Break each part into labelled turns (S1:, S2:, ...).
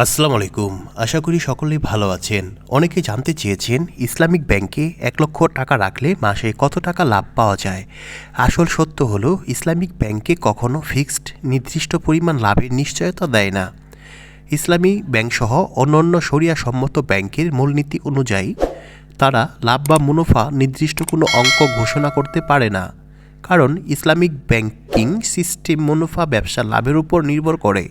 S1: আসসালামু আলাইকুম। আশা করি সকলেই ভালো আছেন। অনেকে জানতে চেয়েছেন, ইসলামিক ব্যাংকে এক লক্ষ টাকা রাখলে মাসে কত টাকা লাভ পাওয়া যায়? আসল সত্য হলো, ইসলামিক ব্যাংকে কখনো ফিক্সড, নির্দিষ্ট পরিমাণ লাভের নিশ্চয়তা দেয় না। ইসলামী ব্যাংকসহ অন্যান্য শরিয়া সম্মত ব্যাংকের মূলনীতি অনুযায়ী, তারা লাভ বা মুনাফা নির্দিষ্ট কোনো অঙ্ক ঘোষণা করতে পারে না। কারণ ইসলামিক ব্যাংকিং সিস্টেম মুনাফা ব্যবসা লাভের উপর নির্ভর করে।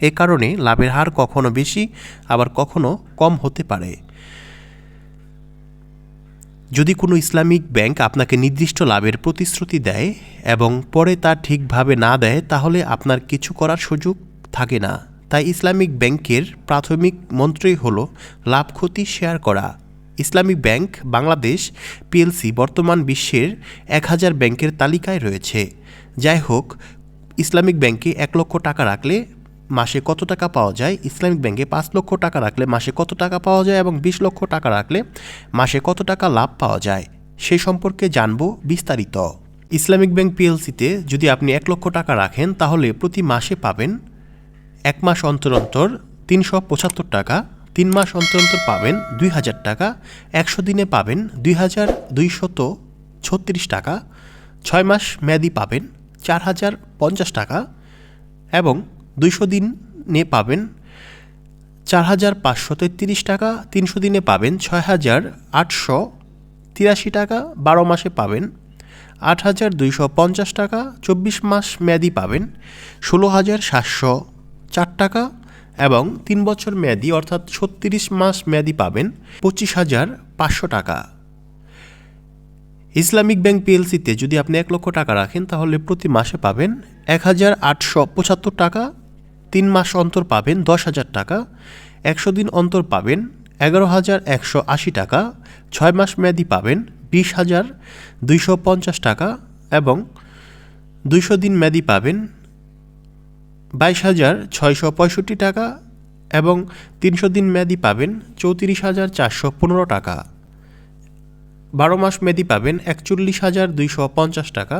S1: এ কারণে লাভের হার কখনো বেশি, আবার কখনো কম হতে পারে। যদি কোনো ইসলামিক ব্যাংক আপনাকে নির্দিষ্ট লাভের প্রতিশ্রুতি দেয় এবং পরে তা ঠিকভাবে না দেয়, তাহলে আপনার কিছু করার সুযোগ থাকে না। তাই ইসলামিক ব্যাংকের প্রাথমিক মন্ত্রই হল লাভ ক্ষতি শেয়ার করা। ইসলামিক ব্যাংক বাংলাদেশ পিএলসি বর্তমান বিশ্বের এক হাজার ব্যাংকের তালিকায় রয়েছে। যাই হোক, ইসলামিক ব্যাংকে এক লক্ষ টাকা রাখলে মাসে কত টাকা পাওয়া যায়? ইসলামিক ব্যাংকে পাঁচ লক্ষ টাকা রাখলে মাসে কত টাকা পাওয়া যায় এবং বিশ লক্ষ টাকা রাখলে মাসে কত টাকা লাভ পাওয়া যায়? সে সম্পর্কে জানব বিস্তারিত। ইসলামিক ব্যাংক পিএলসিতে যদি আপনি এক লক্ষ টাকা রাখেন, তাহলে প্রতি মাসে পাবেন এক মাস অন্তর অন্তর তিনশো পঁচাত্তর টাকা, তিন মাস অন্তর অন্তর পাবেন দুই হাজার টাকা, একশো দিনে পাবেন দুই হাজার দুইশত ছত্রিশ টাকা, ছয় মাস মেয়াদি পাবেন চার হাজার পঞ্চাশ টাকা এবং দুইশো দিনে পাবেন চার হাজার পাঁচশো তেত্রিশ টাকা, তিনশো দিনে পাবেন ছয় হাজার আটশো তিরাশি টাকা, বারো মাসে পাবেন আট হাজার দুইশো পঞ্চাশ টাকা, চব্বিশ মাস মেয়াদি পাবেন ষোলো হাজার সাতশো চার টাকা এবং তিন বছর মেয়াদি অর্থাৎ ছত্রিশ মাস মেয়াদি পাবেন পঁচিশ হাজার পাঁচশো টাকা। ইসলামিক ব্যাংক পিএলসিতে যদি আপনি এক লক্ষ টাকা রাখেন, তাহলে প্রতি মাসে পাবেন এক হাজার আটশো পঁচাত্তর টাকা তিন মাস অন্তর পাবেন দশ হাজার টাকা, একশো দিন অন্তর পাবেন এগারো হাজার একশো আশি টাকা, ছয় মাস মেয়াদি পাবেন বিশ হাজার দুইশো পঞ্চাশ টাকা এবং দুইশো দিন মেয়াদি পাবেন বাইশ হাজার ছয়শো পঁয়ষট্টি টাকা এবং তিনশো দিন মেয়াদি পাবেন চৌত্রিশ হাজার চারশো পনেরো টাকা। বারো মাস মেয়াদি পাবেন একচল্লিশ হাজার দুইশো পঞ্চাশ টাকা,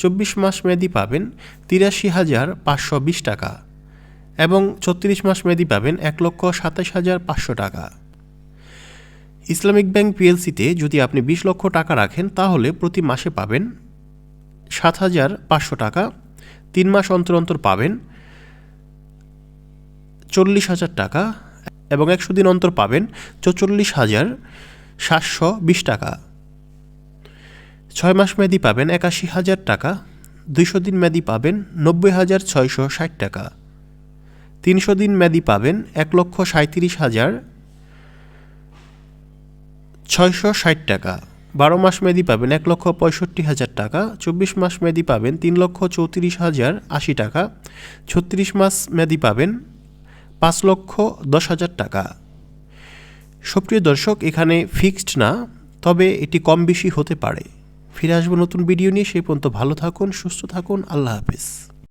S1: চব্বিশ মাস মেয়াদি পাবেন তিরাশি হাজার পাঁচশো বিশ টাকা। এবং ছত্রিশ মাস মেয়াদি পাবেন এক লক্ষ সাতাশ হাজার পাঁচশো টাকা। ইসলামিক ব্যাংক পিএলসিতে যদি আপনি বিশ লক্ষ টাকা রাখেন, তাহলে প্রতি মাসে পাবেন সাত হাজার পাঁচশো টাকা। তিন মাস অন্তর অন্তর পাবেন চল্লিশ হাজার টাকা এবং একশো দিন অন্তর পাবেন চৌচল্লিশ হাজার সাতশো বিশ টাকা। ছয় মাস মেয়াদি পাবেন একাশি হাজার টাকা। দুইশো দিন মেয়াদি পাবেন নব্বই হাজার ছয়শো ষাট টাকা। তিনশো দিন মেয়াদি পাবেন এক লক্ষ সাঁত্রিশ হাজার ছয়শো ষাট টাকা। বারো মাস মেয়াদি পাবেন এক লক্ষ পঁয়ষট্টি হাজার টাকা, চব্বিশ মাস মেয়াদি পাবেন তিন লক্ষ চৌত্রিশ হাজার আশি টাকা, ছত্রিশ মাস মেয়াদি পাবেন পাঁচ লক্ষ দশ হাজার টাকা। সুপ্রিয় দর্শক, এখানে ফিক্সড না, তবে এটি কম বেশি হতে পারে। ফিরে আসব নতুন ভিডিও নিয়ে, সেই পর্যন্ত ভালো থাকুন, সুস্থ থাকুন, আল্লাহ হাফিজ।